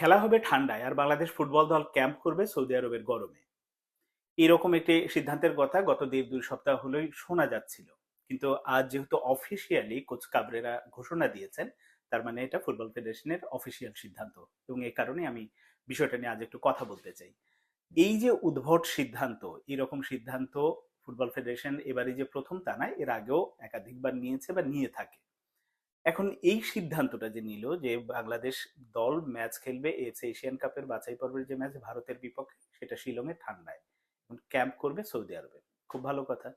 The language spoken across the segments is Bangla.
খেলা হবে ঠান্ডায় আর বাংলাদেশ ফুটবল দল ক্যাম্প করবে সৌদি আরবের গরমে। এরকম একটি সিদ্ধান্তের কথা গত দেড় দুই সপ্তাহ হলেই শোনা যাচ্ছিল। কিন্তু আজ যেহেতু অফিসিয়ালি কোচ কাবরেরা ঘোষণা দিয়েছেন, তার মানে এটা ফুটবল ফেডারেশনের অফিসিয়াল সিদ্ধান্ত। এবং এই কারণে আমি বিষয়টা নিয়ে আজ একটু কথা বলতে চাই। এই যে উদ্ভট সিদ্ধান্ত, এরকম সিদ্ধান্ত ফুটবল ফেডারেশন এবারে যে প্রথম তা নয়, এর আগেও একাধিকবার নিয়েছে বা নিয়ে থাকে। এখন এই সিদ্ধান্তটা যে নিল যে বাংলাদেশ দল ম্যাচ খেলবে এফসি এশিয়ান কাপের বাছাই পর্বের যে ম্যাচ ভারতের বিপক্ষে, সেটা শিলংয়ে ঠান্ডায়। ক্যাম্প করবে সৌদি আরবে। খুব ভালো কথা।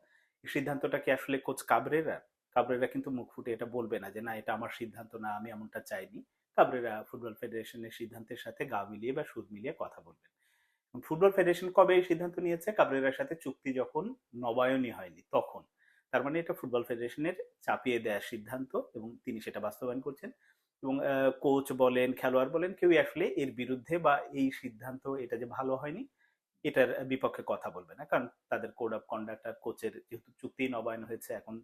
এই সিদ্ধান্তটা কি আসলে কোচ কাবরেরা? কাবরেরা কিন্তু মুখ ফুটে এটা বলবে না যে, না, এটা আমার সিদ্ধান্ত, না, আমি এমনটা চাইনি। কাবরেরা ফুটবল ফেডারেশনের সিদ্ধান্তের সাথে গা মিলিয়ে বা সুদ মিলিয়ে কথা বলবেন। ফুটবল ফেডারেশন কবে এই সিদ্ধান্ত নিয়েছে? কাবরেরার সাথে চুক্তি যখন নবায়নই হয়নি, তখন। তার মানে এটা ফুটবল ফেডারেশনের চাপিয়ে দেওয়ার সিদ্ধান্ত এবং তিনি সেটা বাস্তবায়ন করছেন। এবং কোচ বলেন, খেলোয়াড় বলেন, কেউই আসলে এর বিরুদ্ধে বা এই সিদ্ধান্ত এটা যে ভালো হয়নি, এটার বিপক্ষে কথা বলবে না। কারণ তাদের কোড অফ কন্ডাক্ট আর কোচের যেহেতু চুক্তি নবায়ন হয়েছে, এখন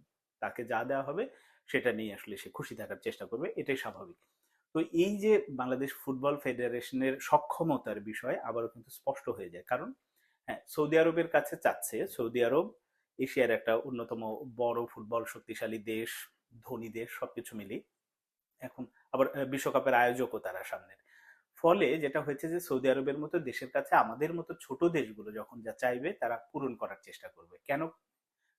তাকে যা দেওয়া হবে সেটা নিয়ে আসলে সে খুশি থাকার চেষ্টা করবে, এটাই স্বাভাবিক। তো এই যে বাংলাদেশ ফুটবল ফেডারেশনের সক্ষমতার বিষয় আবারও কিন্তু স্পষ্ট হয়ে যায়। কারণ হ্যাঁ সৌদি আরবের কাছে চাচ্ছে, সৌদি আরব এশিয়ার একটা অন্যতম বড় ফুটবল শক্তিশালী দেশ, ধনী দেশ, সবকিছু মিলিয়ে। এখন আবার বিশ্বকাপের আয়োজকও তারা সামনের। ফলে যেটা হয়েছে যে, সৌদি আরবের মতো দেশের কাছে আমাদের মতো ছোট দেশগুলো যখন যা চাইবে, তারা পূরণ করার চেষ্টা করবে। কেন?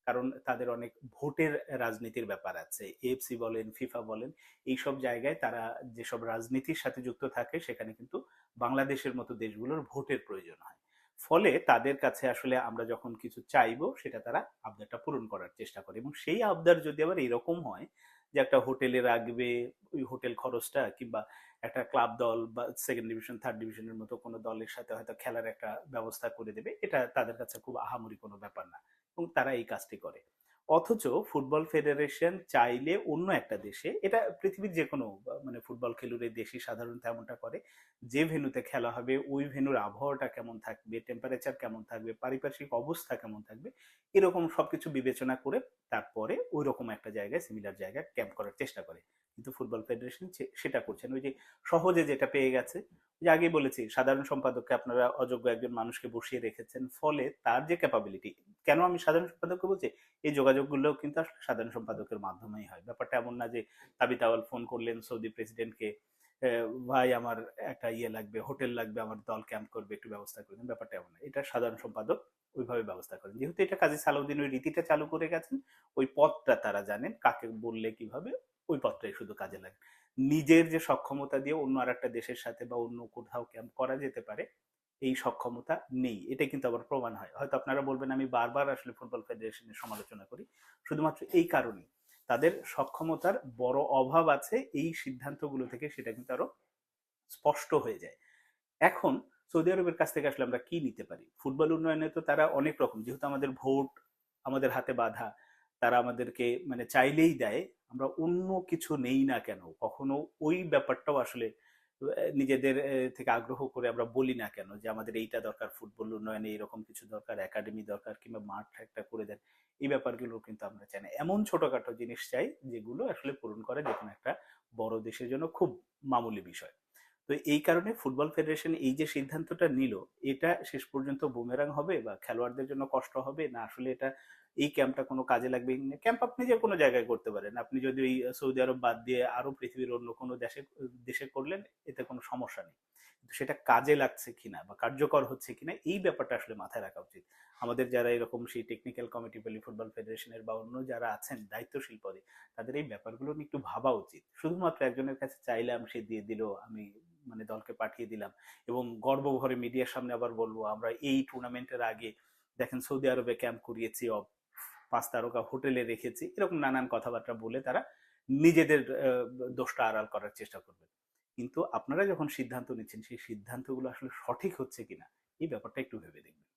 কারণ তাদের অনেক ভোটের রাজনীতির ব্যাপার আছে। এফসি বলেন ফিফা বলেন, এইসব জায়গায় তারা যেসব রাজনীতির সাথে যুক্ত থাকে, সেখানে কিন্তু বাংলাদেশের মতো দেশগুলোর ভোটের প্রয়োজন হয়। ফলে তাদের কাছে আসলে আমরা যখন কিছু চাইব, সেটা তারা আবদারটা পূরণ করার চেষ্টা করে। এবং সেই আবদার যদি আবার এরকম হয় যে একটা হোটেলে রাখবে, ওই হোটেল খরচটা কিংবা একটা ক্লাব দল বা সেকেন্ড ডিভিশন, থার্ড ডিভিশনের মতো কোনো দলের সাথে হয়তো খেলার একটা ব্যবস্থা করে দেবে, এটা তাদের কাছে খুব আহামরি কোনো ব্যাপার না। এবং তারা এই কাজটি করে। অথচ ফুটবল ফেডারেশন চাইলে অন্য একটা দেশে, এটা পৃথিবীর যে কোনো মানে ফুটবল খেলুড়ে দেশই সাধারণত এমনটা করে, যে ভেনুতে খেলা হবে, ওই ভেনুর আবহাওয়াটা কেমন থাকবে টেম্পারেচার কেমন থাকবে, পারিপার্শ্বিক অবস্থা কেমন থাকবে, এরকম সবকিছু বিবেচনা করে তারপরে ওই রকম একটা জায়গায় সিমিলার জায়গায় ক্যাম্প করার চেষ্টা করে। কিন্তু ফুটবল ফেডারেশন সেটা করছেন ওই যে সহজে যেটা পেয়ে গেছে যে আগে বলেছি, সাধারণ সম্পাদককে আপনারা অযোগ্য একজন মানুষকে বসিয়ে রেখেছেন, ফলে তার যে ক্যাপাবিলিটি কেন আমি সাধারণ সম্পাদককে বলছি? এই যোগাযোগগুলো কিন্তু আসলে সাধারণ সম্পাদকের মাধ্যমেই হয়। ব্যাপারটা এমন না যে তাবিত আওয়াল ফোন করলেন সৌদি প্রেসিডেন্টকে ভাই আমার একটা ইয়ে লাগবে, হোটেল লাগবে, আমার দল ক্যাম্প করবে, একটু ব্যবস্থা করে ব্যাপারটা এমন না। এটা সাধারণ সম্পাদক ওইভাবে ব্যবস্থা করেন। যেহেতু এটা কাজী সালাউদ্দিন ওই রীতিটা চালু করে গেছেন, ওই পথটা তারা জানেন কাকে বললে কীভাবে, ওই পথটাই শুধু কাজে লাগে। নিজের যে সক্ষমতা দিয়ে অন্য আর একটা দেশের সাথে বা অন্য কোথাও ক্যাম্প করা যেতে পারে এই সক্ষমতা নেই। এটা কিন্তু আবার প্রমাণ হয়। হয়তো আপনারা বলবেন, আমি বারবার আসলে ফুটবল ফেডারেশনের সমালোচনা করি। শুধুমাত্র এই কারণেই। তাদের সক্ষমতার বড় অভাব আছে এই সিদ্ধান্তগুলো থেকে, সেটা কিন্তু আরও স্পষ্ট হয়ে যায়। এখন সৌদি আরবের কাছ থেকে আসলে আমরা কি নিতে পারি? ফুটবল উন্নয়নে তো তারা অনেক রকম। যেহেতু আমাদের ভোট, আমাদের হাতে বাধা, তারা আমাদেরকে মানে চাইলেই দেয়, আমরা অন্য কিছু নেই না কেন? কখনো ওই ব্যাপারটাও আসলে নিজেদের থেকে আগ্রহ করে আমরা বলি না কেন যে আমাদের এইটা দরকার, ফুটবল উন্নয়নে এরকম কিছু দরকার, একাডেমি দরকার কিংবা মাঠ একটা করে দেন, এই ব্যাপারগুলো কিন্তু আমরা চাই না। এমন ছোটখাটো জিনিস চাই যেগুলো আসলে পূরণ করে যে কোনো একটা বড় দেশের জন্য খুব মামুলি বিষয়। তো এই কারণে ফুটবল ফেডারেশন এই যে সিদ্ধান্তটা নিল, এটা শেষ পর্যন্ত বুমেরাং হবে বা খেলোয়াড়দের জন্য কষ্ট হবে না আসলে এটা এই ক্যাম্পটা কোনো কাজে লাগবে ক্যাম্প আপনি যে কোনো জায়গায় করতে পারেন। আপনি যদি ওই সৌদি আরব বাদ দিয়ে আরও পৃথিবীর অন্য কোনো দেশে দেশে করলেন, এতে কোনো সমস্যা নেই। কিন্তু সেটা কাজে লাগছে কিনা বা কার্যকর হচ্ছে কিনা, এই ব্যাপারটা আসলে মাথায় রাখা উচিত। আমাদের যারা এরকম সেই টেকনিক্যাল কমিটি বলি ফুটবল ফেডারেশনের বা অন্য যারা আছেন, দায়িত্বশীল পদে, তাদের এই ব্যাপারগুলো নিয়ে একটু ভাবা উচিত। শুধুমাত্র একজনের কাছে চাইলাম, সে দিয়ে দিল, আমি মানে দলকে পাঠিয়ে দিলাম এবং গর্বভরে মিডিয়ার সামনে আবার বলব, আমরা এই টুর্নামেন্টের আগে দেখেন সৌদি আরবে ক্যাম্প করিয়েছি পাঁচ তারকা হোটেলে রেখেছি এরকম নানান কথাবার্তা বলে তারা নিজেদের দোষটা আড়াল করার চেষ্টা করবে। কিন্তু আপনারা যখন সিদ্ধান্ত নিচ্ছেন, সেই সিদ্ধান্তগুলো আসলে সঠিক হচ্ছে কিনা, এই ব্যাপারটা একটু ভেবে দেখবেন।